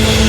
Thank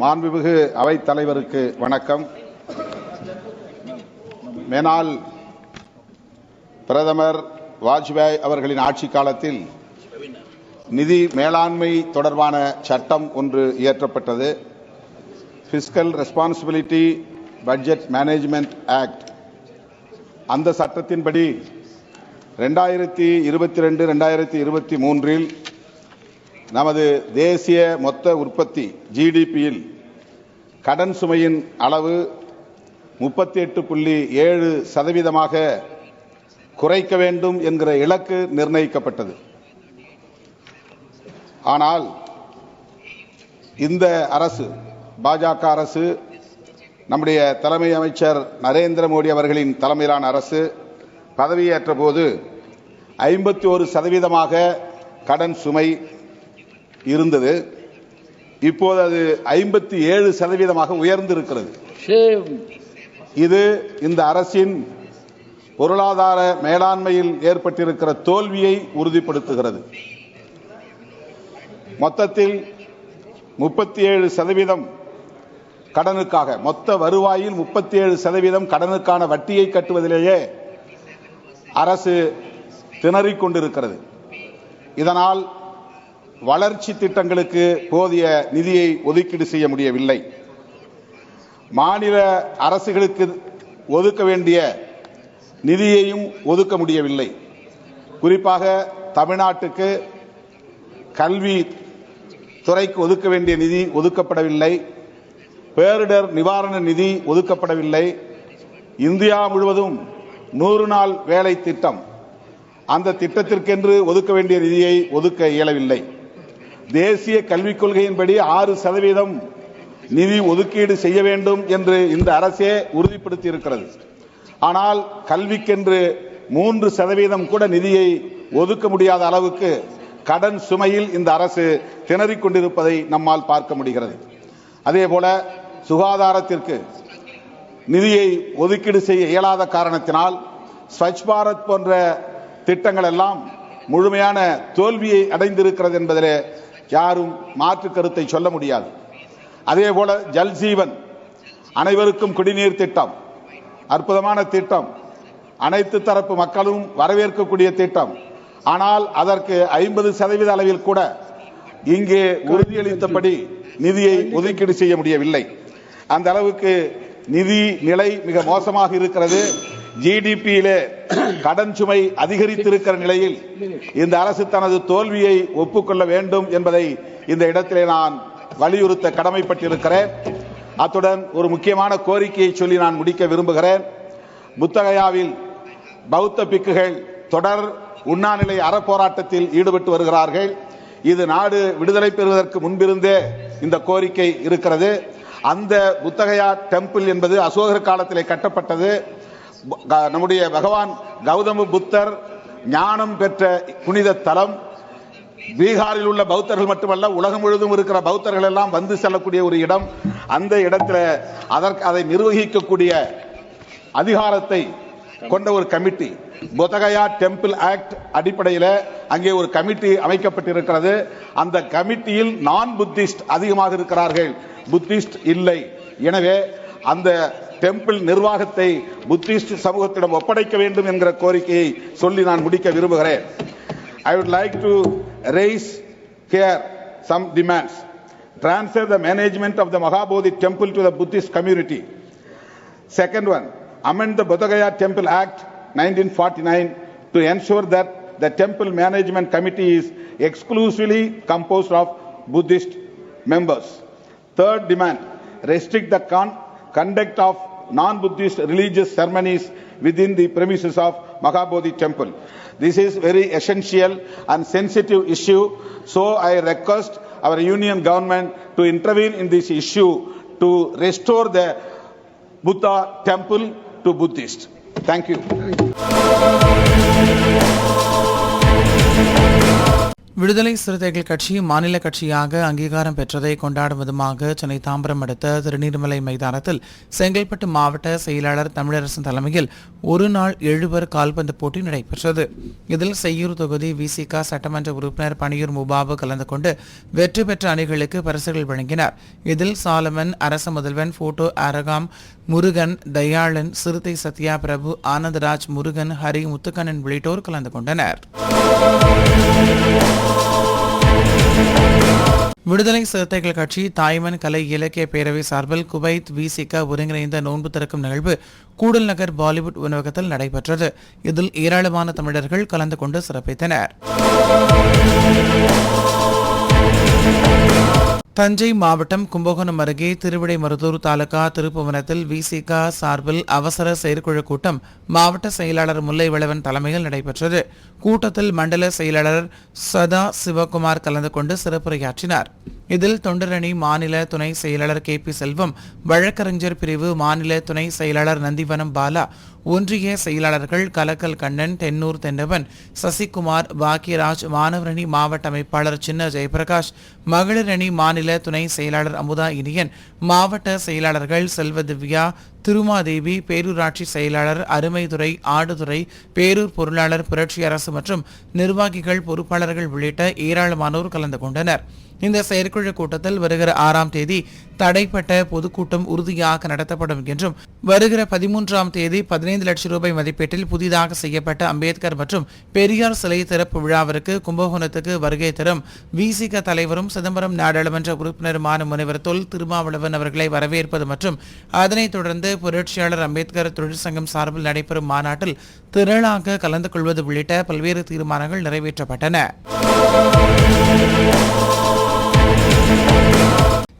மாண்புமிகு அவைத் தலைவருக்கு வணக்கம். மேனால் பிரதமர் வாஜ்பாய் அவர்களின் ஆட்சி காலத்தில் நிதி மேலாண்மை தொடர்பான சட்டம் ஒன்று இயற்றப்பட்டது. Fiscal responsibility budget management act அந்த சட்டத்தின்படி ரெண்டாயிரத்தி இருபத்தி ரெண்டு ரெண்டாயிரத்தி இருபத்தி மூன்றில் நமது தேசிய மொத்த உற்பத்தி ஜிடிபியில் கடன் சுமையின் அளவு முப்பத்தி எட்டு புள்ளி ஏழு சதவீதமாக குறைக்க வேண்டும் என்கிற இலக்கு நிர்ணயிக்கப்பட்டது. ஆனால் இந்த அரசு பாஜக அரசு நம்முடைய தலைமை அமைச்சர் நரேந்திர மோடி அவர்களின் தலைமையிலான அரசு பதவியேற்ற போது ஐம்பத்தி ஒரு சதவீதமாக கடன் சுமை இருந்தது. இப்போது அது ஐம்பத்தி ஏழு சதவீதமாக உயர்ந்திருக்கிறது. இது இந்த அரசின் பொருளாதார மேலாண்மையில் ஏற்பட்டிருக்கிற தோல்வியை உறுதிப்படுத்துகிறது. மொத்தத்தில் முப்பத்தி ஏழு சதவீதம் கடனுக்காக மொத்த வருவாயில் முப்பத்தி ஏழு சதவீதம் கடனுக்கான வட்டியை கட்டுவதிலேயே அரசு திணறிக் கொண்டிருக்கிறது. இதனால் வளர்ச்சி திட்டங்களுக்கு போதிய நிதியை ஒதுக்கீடு செய்ய முடியவில்லை. மாநில அரசுகளுக்கு ஒதுக்க வேண்டிய நிதியையும் ஒதுக்க முடியவில்லை. குறிப்பாக தமிழ்நாட்டுக்கு கல்வி துறைக்கு ஒதுக்க வேண்டிய நிதி ஒதுக்கப்படவில்லை. பேரிடர் நிவாரண நிதி ஒதுக்கப்படவில்லை. இந்தியா முழுவதும் நூறு நாள் வேலை திட்டம். அந்த திட்டத்திற்கென்று ஒதுக்க வேண்டிய நிதியை ஒதுக்க இயலவில்லை. தேசிய கல்விக் கொள்கையின்படி ஆறு சதவீதம் நிதி ஒதுக்கீடு செய்ய வேண்டும் என்று இந்த அரசே உறுதிப்படுத்தி இருக்கிறது ஆனால் கல்விக்கென்று மூன்று சதவீதம் கூட நிதியை ஒதுக்க முடியாத அளவுக்கு கடன் சுமையில் இந்த அரசு திணறிக் கொண்டிருப்பதை நம்மால் பார்க்க முடிகிறது. அதே போல சுகாதாரத்திற்கு நிதியை ஒதுக்கீடு செய்ய இயலாத காரணத்தினால் ஸ்வச் பாரத் போன்ற திட்டங்கள் எல்லாம் முழுமையான தோல்வியை அடைந்திருக்கிறது என்பதிலே யாரும் மாற்று கருத்தை சொல்ல முடியாது. அதே போல ஜல்ஜீவன் அனைவருக்கும் குடிநீர் திட்டம் அற்புதமான திட்டம். அனைத்து தரப்பு மக்களும் வரவேற்கக்கூடிய திட்டம். ஆனால் அதற்கு ஐம்பது சதவீத அளவில் கூட இங்கே உறுதியளித்தபடி நிதியை ஒதுக்கீடு செய்ய முடியவில்லை. அந்த அளவுக்கு நிதி நிலை மிக மோசமாக இருக்கிறது. ஜிடிபியிலே கடன் சுமை அதிகரித்திருக்கிற நிலையில் இந்த அரசு தனது தோல்வியை ஒப்புக்கொள்ள வேண்டும் என்பதை இந்த இடத்திலே நான் வலியுறுத்த கடமைப்பட்டிருக்கிறேன். அத்துடன் ஒரு முக்கியமான கோரிக்கையை சொல்லி நான் முடிக்க விரும்புகிறேன். புத்தகையாவில் பௌத்த பிக்குகள் தொடர் உண்ணாநிலை அறப்போராட்டத்தில் ஈடுபட்டு வருகிறார்கள். இது நாடு விடுதலை பெறுவதற்கு முன்பிருந்தே இந்த கோரிக்கை இருக்கிறது. அந்த புத்தகையா டெம்பிள் என்பது அசோகர் காலத்திலே கட்டப்பட்டது. நம்முடைய பகவான் கௌதம புத்தர் ஞானம் பெற்ற புனித தலம். பீகாரில் உள்ள பௌத்தர்கள் மட்டுமல்ல உலகம் முழுதும் இருக்கிற பௌத்தர்கள் எல்லாம் வந்து செல்லக்கூடிய ஒரு இடம். அந்த இடத்துல அதற்கு அதை நிர்வகிக்கக்கூடிய அதிகாரத்தை கொண்ட ஒரு கமிட்டி. புதகயா டெம்பிள் ஆக்ட் அடிப்படையில் அங்கே ஒரு கமிட்டி அமைக்கப்பட்டிருக்கிறது. அந்த கமிட்டியில் நான் புத்திஸ்ட் அதிகமாக இருக்கிறார்கள். புத்திஸ்ட் இல்லை. எனவே அந்த டெம்பிள் நிர்வாகத்தை புத்திஸ்ட் சமூகத்திடம் ஒப்படைக்க வேண்டும் என்கிற கோரிக்கையை சொல்லி நான் முடிக்க விரும்புகிறேன் I would like to raise here some demands. Transfer the management of the Mahabodhi temple to the Buddhist community. Second one, amend the Bodhagaya Temple Act 1949 to ensure that the temple management committee is exclusively composed of Buddhist members. Third demand, restrict the con- conduct of non-Buddhist religious ceremonies within the premises of Mahabodhi temple. This is very essential and sensitive issue, so I request our union government to intervene in this issue to restore the Buddha temple to Buddhists. Thank you. விடுதலை சிறுத்தைகள் கட்சி மாநில கட்சியாக அங்கீகாரம் பெற்றதை கொண்டாடும் விதமாக சென்னை தாம்பரம் அடுத்த திருநீர்மலை மைதானத்தில் செங்கல்பட்டு மாவட்ட செயலாளர் தமிழரசன் தலைமையில் ஒரு நாள் எழுவர் கால்பந்து போட்டி நடைபெற்றது. இதில் செய்யூர் தொகுதி விசிக சட்டமன்ற உறுப்பினர் பணியூர் முபாபு கலந்து கொண்டு வெற்றி பெற்ற அணிகளுக்கு பரிசுகள் வழங்கினார். இதில் சாலமன் அரச முதல்வன் போட்டோ அரகாம் முருகன் தயாளன் சிறுத்தை சத்யா பிரபு ஆனந்தராஜ் முருகன் ஹரி முத்துக்கண்ணன் உள்ளிட்டோர் கலந்து கொண்டனர். விடுதலை சிறுத்தைகள் கட்சி தாய்மன் கலை இலக்கிய பேரவை சார்பில் குவைத் விசிக ஒருங்கிணைந்த நோன்பு திறக்கும் நிகழ்வு கூடல் நகர் பாலிவுட் உணவகத்தில் நடைபெற்றது. இதில் ஏராளமான தமிழர்கள் கலந்து கொண்டு சிறப்பித்தனர். தஞ்சை மாவட்டம் கும்பகோணம் அருகே திருவிடைமருதூர் தாலுகா திருப்புவனத்தில் விசிக சார்பில் அவசர செயற்குழு கூட்டம் மாவட்ட செயலாளர் முல்லை வளவன் தலைமையில் நடைபெற்றது. கூட்டத்தில் மண்டல செயலாளர் சதா சிவகுமார் கலந்து கொண்டு சிறப்புரையாற்றினார். இதில் தொண்டரணி மாநில துணை செயலாளர் கே பி செல்வம் வழக்கறிஞர் பிரிவு மாநில துணை செயலாளர் நந்திவனம் பாலா ஒன்றிய செயலாளர்கள் கலக்கல் கண்ணன் தென்னூர் தென்னவன் சசிகுமார் பாக்கியராஜ் மாணவரணி மாவட்ட அமைப்பாளர் சின்ன ஜெயபிரகாஷ் மகளிரணி மாநில துணை செயலாளர் அமுதா இனியன் மாவட்ட செயலாளர்கள் செல்வ திவ்யா திருமாதேவி பேரூராட்சி செயலாளர் அருமைதுரை ஆடுதுறை பேரூர் பொருளாளர் புரட்சி அரசு மற்றும் நிர்வாகிகள் பொறுப்பாளர்கள் உள்ளிட்ட ஏராளமானோர் கலந்து கொண்டனர். இந்த செயற்குழு கூட்டத்தில் வருகிற ஆறாம் தேதி தடைப்பட்ட பொதுக்கூட்டம் உறுதியாக நடத்தப்படும் என்றும் வருகிற பதிமூன்றாம் தேதி பதினைந்து லட்சம் ரூபாய் மதிப்பீட்டில் புதிதாக செய்யப்பட்ட அம்பேத்கர் மற்றும் பெரியார் சிலை திறப்பு விழாவிற்கு கும்பகோணத்துக்கு வருகை தரும் விசிக தலைவரும் சிதம்பரம் நாடாளுமன்ற உறுப்பினருமான முனைவர் தொல் திருமாவளவன் அவர்களை வரவேற்பது மற்றும் அதனைத் தொடர்ந்து புரட்சியாளர் அம்பேத்கர் தொழிற்சங்கம் சார்பில் நடைபெறும் மாநாட்டில் திரளாக கலந்து கொள்வது உள்ளிட்ட பல்வேறு தீர்மானங்கள் நிறைவேற்றப்பட்டன.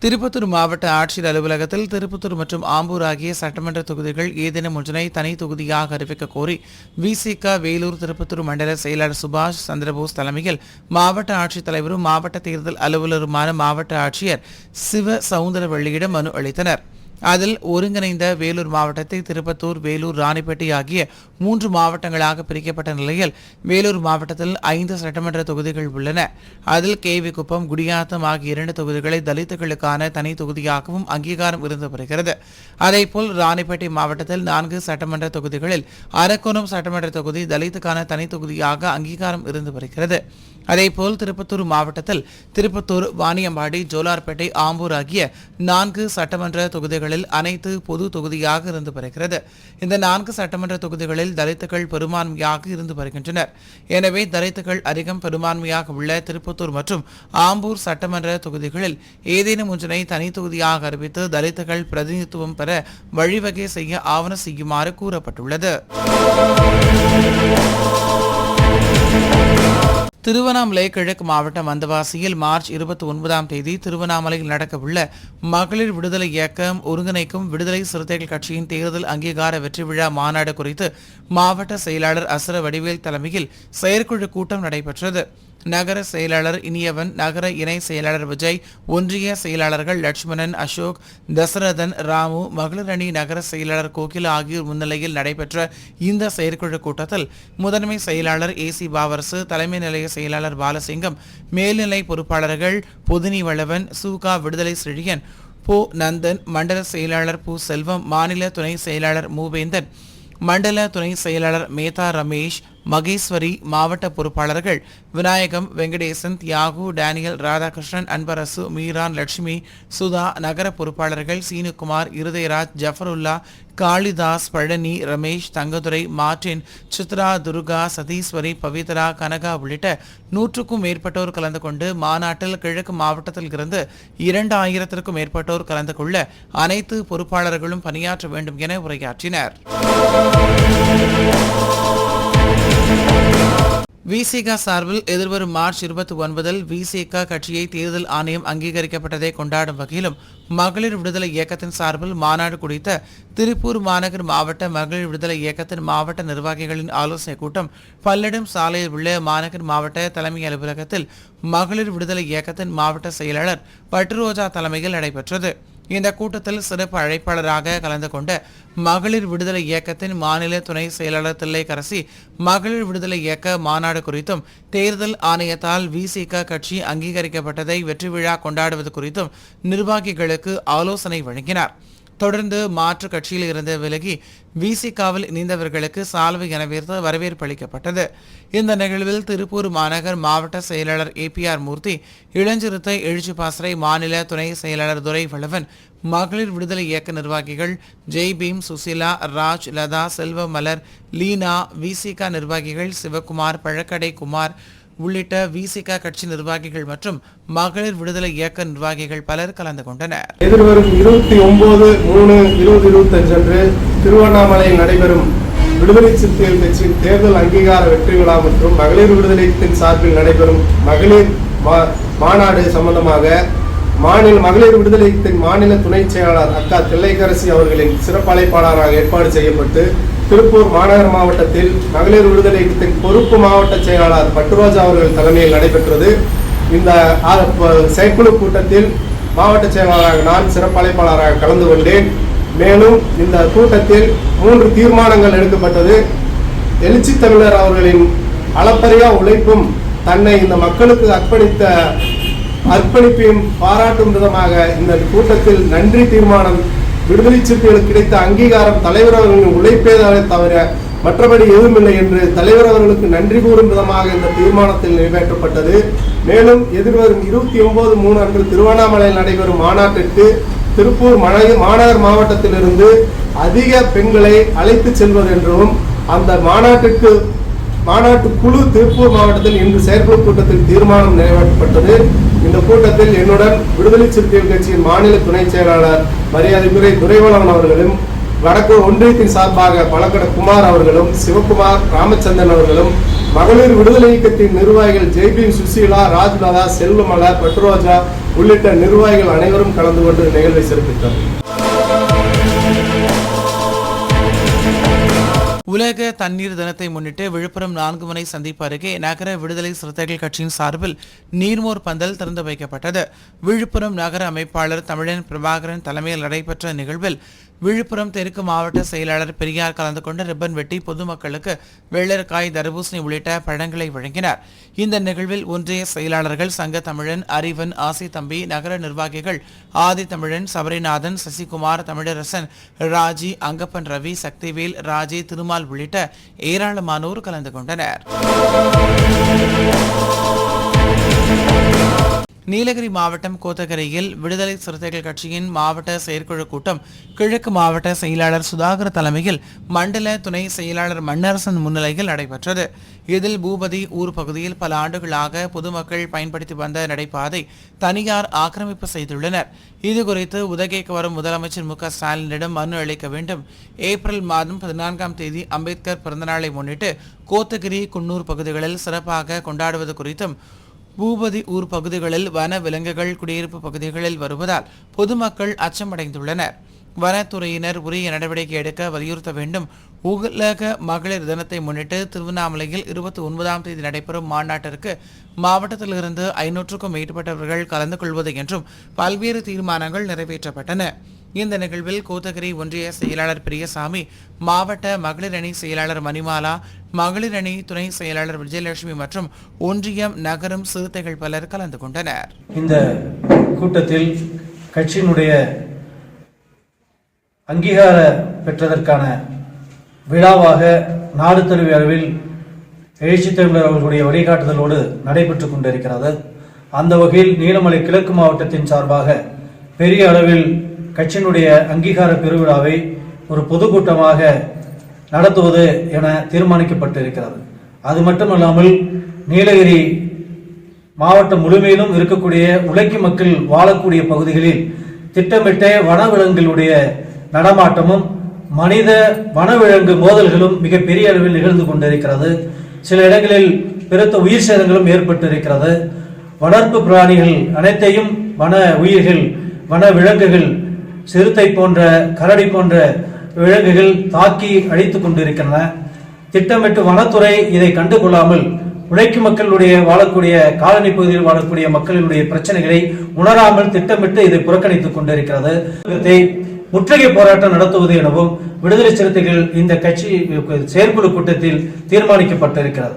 திருப்பத்தூர் மாவட்ட ஆட்சியர் அலுவலகத்தில் திருப்பத்தூர் மற்றும் ஆம்பூர் ஆகிய சட்டமன்ற தொகுதிகள் ஏதேனும் ஒன்றினை தனி தொகுதியாக அறிவிக்க கோரி விசிக வேலூர் திருப்பத்தூர் மண்டல செயலாளர் சுபாஷ் சந்திரபோஸ் தலைமையில் மாவட்ட ஆட்சித்தலைவரும் மாவட்ட தேர்தல் அலுவலருமான மாவட்ட ஆட்சியர் சிவ சவுந்தரவள்ளியிடம் மனு அளித்தனர். அதில் ஒருங்கிணைந்த வேலூர் மாவட்டத்தை திருப்பத்தூர் வேலூர் ராணிப்பேட்டை ஆகிய மூன்று மாவட்டங்களாக பிரிக்கப்பட்ட நிலையில் வேலூர் மாவட்டத்தில் ஐந்து சட்டமன்ற தொகுதிகள் உள்ளன. அதில் கேவி குப்பம் குடியாத்தம் ஆகிய இரண்டு தொகுதிகளை தலித்துகளுக்கான தனி தொகுதியாகவும் அங்கீகாரம் இருந்து வருகிறது. அதேபோல் ராணிப்பேட்டை மாவட்டத்தில் நான்கு சட்டமன்ற தொகுதிகளில் அரக்கோணம் சட்டமன்ற தொகுதி தலித்துக்கான தனி தொகுதியாக அங்கீகாரம் இருந்து வருகிறது. அதேபோல் திருப்பத்தூர் மாவட்டத்தில் திருப்பத்தூர் வாணியம்பாடி ஜோலார்பேட்டை ஆம்பூர் ஆகிய நான்கு சட்டமன்ற தொகுதிகளில் அனைத்து பொது தொகுதியாக இருந்து வருகிறது. இந்த நான்கு சட்டமன்ற தொகுதிகளில் தலித்துகள் பெரும்பான்மையாக இருந்து வருகின்றனர். எனவே தலித்துகள் அதிகம் பெரும்பான்மையாக உள்ள திருப்பத்தூர் மற்றும் ஆம்பூர் சட்டமன்ற தொகுதிகளில் ஏதேனும் ஒன்றினை தனி தொகுதியாக அறிவித்து தலித்துகள் பிரதிநிதித்துவம் பெற வழிவகை செய்ய ஆவண செய்யுமாறு கூறப்பட்டுள்ளது. திருவண்ணாமலை கிழக்கு மாவட்டம் வந்தவாசியில் மார்ச் இருபத்தி ஒன்பதாம் தேதி திருவண்ணாமலையில் நடக்கவுள்ள மகளிர் விடுதலை இயக்கம் ஒருங்கிணைக்கும் விடுதலை சிறுத்தைகள் கட்சியின் தேர்தல் அங்கீகார வெற்றி விழா மாநாடு குறித்து மாவட்ட செயலாளர் அசுர வடிவேல் தலைமையில் செயற்குழு கூட்டம் நடைபெற்றது. நகர செயலாளர் இனியவன் நகர இணை செயலாளர் விஜய் ஒன்றிய செயலாளர்கள் லட்சுமணன் அசோக் தசரதன் ராமு மகளிரணி நகர செயலாளர் கோகில் ஆகியோர் முன்னிலையில் நடைபெற்ற இந்த செயற்குழு கூட்டத்தில் முதன்மை செயலாளர் ஏசி பாவரசு தலைமை நிலைய செயலாளர் பாலசிங்கம் மேல்நிலை பொறுப்பாளர்கள் பொதினி வளவன் சூகா விடுதலை செழியன் போ நந்தன் மண்டல செயலாளர் பு செல்வம் மாநில துணை செயலாளர் மூவேந்தன் மண்டல துணை செயலாளர் மேதா ரமேஷ் மகேஸ்வரி மாவட்ட பொறுப்பாளர்கள் விநாயகம் வெங்கடேசன் தியாகு டேனியல் ராதாகிருஷ்ணன் அன்பரசு மீரான் லட்சுமி சுதா நகர பொறுப்பாளர்கள் சீனுகுமார் இருதயராஜ் ஜஃபருல்லா காளிதாஸ் பழனி ரமேஷ் தங்கதுரை மார்டின் சித்ரா துர்கா சதீஸ்வரி பவித்ரா கனகா உள்ளிட்ட நூற்றுக்கும் மேற்பட்டோர் கலந்து கொண்டு மாநாட்டில் கிழக்கு மாவட்டத்தில் இருந்து இரண்டு ஆயிரத்திற்கும் மேற்பட்டோர் கலந்து கொள்ள அனைத்து பொறுப்பாளர்களும் பணியாற்ற வேண்டும் என உரையாற்றினர். விசிக சார்பில் எதிர்வரும் மார்ச் இருபத்தி ஒன்பதில் விசிக கட்சியை தேர்தல் ஆணையம் அங்கீகரிக்கப்பட்டதை கொண்டாடும் வகையிலும் மகளிர் விடுதலை இயக்கத்தின் சார்பில் மாநாடு குறித்த திருப்பூர் மாநகர் மாவட்ட மகளிர் விடுதலை இயக்கத்தின் மாவட்ட நிர்வாகிகளின் ஆலோசனைக் கூட்டம் பல்லடம் சாலையில் உள்ள மாநகர் மாவட்ட தலைமை அலுவலகத்தில் மகளிர் விடுதலை இயக்கத்தின் மாவட்ட செயலாளர் பட்டுரோஜா தலைமையில் நடைபெற்றது. இந்த கூட்டத்தில் சிறப்பு அழைப்பாளராக கலந்து கொண்ட மகளிர் விடுதலை இயக்கத்தின் மாநில துணை செயலாளர் தில்லைக்கரசி மகளிர் விடுதலை இயக்க மாநாடு குறித்தும் தேர்தல் ஆணையத்தால் விசிக கட்சி அங்கீகரிக்கப்பட்டதை வெற்றி விழா கொண்டாடுவது குறித்தும் நிர்வாகிகளுக்கு ஆலோசனை வழங்கினார். தொடர்ந்து மாற்று கட்சியில் இருந்து விலகி விசிகாவில் இணைந்தவர்களுக்கு சால்வை எனவேர்த்து வரவேற்பு அளிக்கப்பட்டது. இந்த நிகழ்வில் திருப்பூர் மாநகர் மாவட்ட செயலாளர் ஏபிஆர் மூர்த்தி இளஞ்சிறுத்தை எழுச்சி பாசறை மாநில துணை செயலாளர் துரை வளவன் மகளிர் விடுதலை இயக்க நிர்வாகிகள் ஜெய் பீம் சுசிலா ராஜ் லதா செல்வமலர் லீனா விசிகா நிர்வாகிகள் சிவகுமார் பழக்கடை குமார் உள்ளிட்ட விசிக கட்சி நிர்வாகிகள் மற்றும் மகளிர் விடுதலை இயக்க நிர்வாகிகள் பலர் கலந்து கொண்டனர். எதிர்வரும் இருபத்தி ஒன்பது மூணு இருபது இருபத்தஞ்சு அன்று திருவண்ணாமலையில் நடைபெறும் விடுதலை சிறுத்தைகள் கட்சியின் தேர்தல் அங்கீகார வெற்றி விழா மற்றும் மகளிர் விடுதலைத்தின் சார்பில் நடைபெறும் மகளிர் மா- மாநாடு சம்பந்தமாக மாநில மகளிர் விடுதலைத்தின் மாநில துணை செயலாளர் அக்கா தில்லைக்கரசி அவர்களின் சிறப்பு அழைப்பாளராக ஏற்பாடு செய்யப்பட்டு திருப்பூர் மாநகர மாவட்டத்தில் மகளிர் விடுதலைத்தின் பொறுப்பு மாவட்ட செயலாளர் பட்டுரோஜா அவர்கள் தலைமையில் நடைபெற்றது. இந்த செயற்குழு கூட்டத்தில் மாவட்ட செயலாளராக நான் சிறப்பழைப்பாளராக கலந்து கொண்டேன். மேலும் இந்த கூட்டத்தில் மூன்று தீர்மானங்கள் எடுக்கப்பட்டது. எழுச்சி தமிழர் அவர்களின் அளப்பரியா உழைப்பும் தன்னை இந்த மக்களுக்கு அர்ப்பணித்த அர்ப்பணிப்பையும் பாராட்டும் விதமாக இந்த கூட்டத்தில் நன்றி தீர்மானம் விடுதலை சிறுத்தைகளுக்கு கிடைத்த அங்கீகாரம் தலைவர் அவர்களின் உழைப்பேதாலே தவிர மற்றபடி எதுவும் இல்லை என்று தலைவர் அவர்களுக்கு நன்றி கூறும் விதமாக இந்த தீர்மானத்தில் நிறைவேற்றப்பட்டது. மேலும் எதிர்வரும் இருபத்தி ஒன்பது மூணு அன்று திருவண்ணாமலையில் நடைபெறும் மாநாட்டிற்கு திருப்பூர் மனை மாநகர் மாவட்டத்திலிருந்து அதிக பெண்களை அழைத்து செல்வதென்றும் அந்த மாநாட்டிற்கு மாநாட்டு குழு திருப்பூர் மாவட்டத்தில் இன்று செயற்குழு கூட்டத்தில் தீர்மானம் நிறைவேற்றப்பட்டது. இந்த கூட்டத்தில் என்னுடன் விடுதலை சிறுத்தைகள் கட்சியின் மாநில துணை செயலாளர் மரியாதைக்குறை துரைவளவன் அவர்களும் வடக்கு ஒன்றியத்தின் சார்பாக பழக்கட குமார் அவர்களும் சிவகுமார் ராமச்சந்திரன் அவர்களும் மகளிர் விடுதலை இயக்கத்தின் நிர்வாகிகள் ஜெய்பி சுசீலா ராஜ்லதா செல்வமலர் பட்ரோஜா உள்ளிட்ட நிர்வாகிகள் அனைவரும் கலந்து கொண்டு நிகழ்வை சிறப்பித்தனர். உலக தண்ணீர் தினத்தை முன்னிட்டு விழுப்புரம் நான்கு முனை சந்திப்பு அருகே நகர விடுதலை சிறுத்தைகள் கட்சியின் சார்பில் நீர்மோர் பந்தல் திறந்து வைக்கப்பட்டது. விழுப்புரம் நகர அமைப்பாளர் தமிழன் பிரபாகரன் தலைமையில் நடைபெற்ற நிகழ்வில் விழுப்புரம் தெற்கு மாவட்ட செயலாளர் பெரியார் கலந்து கொண்டு ரிப்பன் வெட்டி பொதுமக்களுக்கு வெள்ளரிக்காய் தர்பூசணி உள்ளிட்ட பழங்களை வழங்கினார். இந்த நிகழ்வில் ஒன்றிய செயலாளர்கள் சங்க தமிழன் அறிவன் ஆசி தம்பி நகர நிர்வாகிகள் ஆதி தமிழன் சபரிநாதன் சசிகுமார் தமிழரசன் ராஜி அங்கப்பன் ரவி சக்திவேல் ராஜி திருமா திருமால் உள்ளிட்ட ஏராளமானோர் கலந்து கொண்டனர். நீலகிரி மாவட்டம் கோத்தகரையில் விடுதலை சிறுத்தைகள் கட்சியின் மாவட்ட செயற்குழு கூட்டம் கிழக்கு மாவட்ட செயலாளர் சுதாகர் தலைமையில் மண்டல துணை செயலாளர் மன்னரசன் முன்னிலையில் நடைபெற்றது. இதில் பூபதி ஊர் பகுதியில் பல ஆண்டுகளாக பொதுமக்கள் பயன்படுத்தி வந்த நடைபாதை தனியார் ஆக்கிரமிப்பு செய்துள்ளனர். இது குறித்து உதகைக்கு வரும் முதலமைச்சர் மு க ஸ்டாலினிடம் மனு அளிக்க வேண்டும். ஏப்ரல் மாதம் பதினான்காம் தேதி அம்பேத்கர் பிறந்தநாளை முன்னிட்டு கோத்தகிரி குன்னூர் பகுதிகளில் சிறப்பாக கொண்டாடுவது குறித்தும் பூபதி ஊர் பகுதிகளில் வன விலங்குகள் குடியிருப்பு பகுதிகளில் வருவதால் பொதுமக்கள் அச்சமடைந்துள்ளனர். வனத்துறையினர் உரிய நடவடிக்கை எடுக்க வலியுறுத்த வேண்டும். உலக மகளிர் தினத்தை முன்னிட்டு திருவண்ணாமலையில் இருபத்தி ஒன்பதாம் தேதி நடைபெறும் மாநாட்டிற்கு மாவட்டத்திலிருந்து ஐநூற்றுக்கும் மேற்பட்டவர்கள் கலந்து கொள்வது என்றும் பல்வேறு தீர்மானங்கள் நிறைவேற்றப்பட்டன. இந்த நிகழ்வில் கூத்தகிரி ஒன்றிய செயலாளர் பிரியசாமி மாவட்ட மகளிர் அணி செயலாளர் மணிமாலா மகளிர் அணி துணை செயலாளர் விஜயலட்சுமி மற்றும் ஒன்றியம் நகரும் சிறுத்தைகள் பலர் கலந்து கொண்டனர். இந்த கூட்டத்தில் கட்சியினுடைய அங்கீகார பெற்றதற்கான விழாவாக நாடு தழுவிய அளவில் எழுச்சி தமிழர் அவர்களுடைய வழிகாட்டுதலோடு நடைபெற்றுக் கொண்டிருக்கிறது. அந்த வகையில் நீலமலை கிழக்கு மாவட்டத்தின் சார்பாக பெரிய அளவில் கட்சியினுடைய அங்கீகார பெருவிழாவை ஒரு பொதுக்கூட்டமாக நடத்துவது என தீர்மானிக்கப்பட்டிருக்கிறது. அது மட்டுமல்லாமல் நீலகிரி மாவட்டம் முழுமையிலும் இருக்கக்கூடிய உழைக்கும் மக்கள் வாழக்கூடிய பகுதிகளில் திட்டமிட்ட வனவிலங்குகளுடைய நடமாட்டமும் மனித வனவிலங்கு மோதல்களும் மிகப்பெரிய அளவில் நிகழ்ந்து கொண்டிருக்கிறது. சில இடங்களில் பிறத்த உயிர் சேதங்களும் ஏற்பட்டிருக்கிறது. வளர்ப்பு பிராணிகள் அனைத்தையும் வன உயிர்கள் வன விலங்குகள் சிறுத்தை போன்ற கரடி போன்ற விலங்குகள் தாக்கி அழித்துக் கொண்டிருக்கின்றன. திட்டமிட்டு வனத்துறை இதை கண்டுகொள்ளாமல் உழைக்கும் மக்களுடைய வாழக்கூடிய காலனி பகுதியில் வாழக்கூடிய மக்களினுடைய பிரச்சனைகளை உணராமல் திட்டமிட்டு இதை புறக்கணித்துக் கொண்டிருக்கிறது. முற்றுகை போராட்டம் நடத்துவது எனவும் விடுதலை சிறுத்தைகள் இந்த கட்சி செயற்குழு கூட்டத்தில் தீர்மானிக்கப்பட்டிருக்கிறது.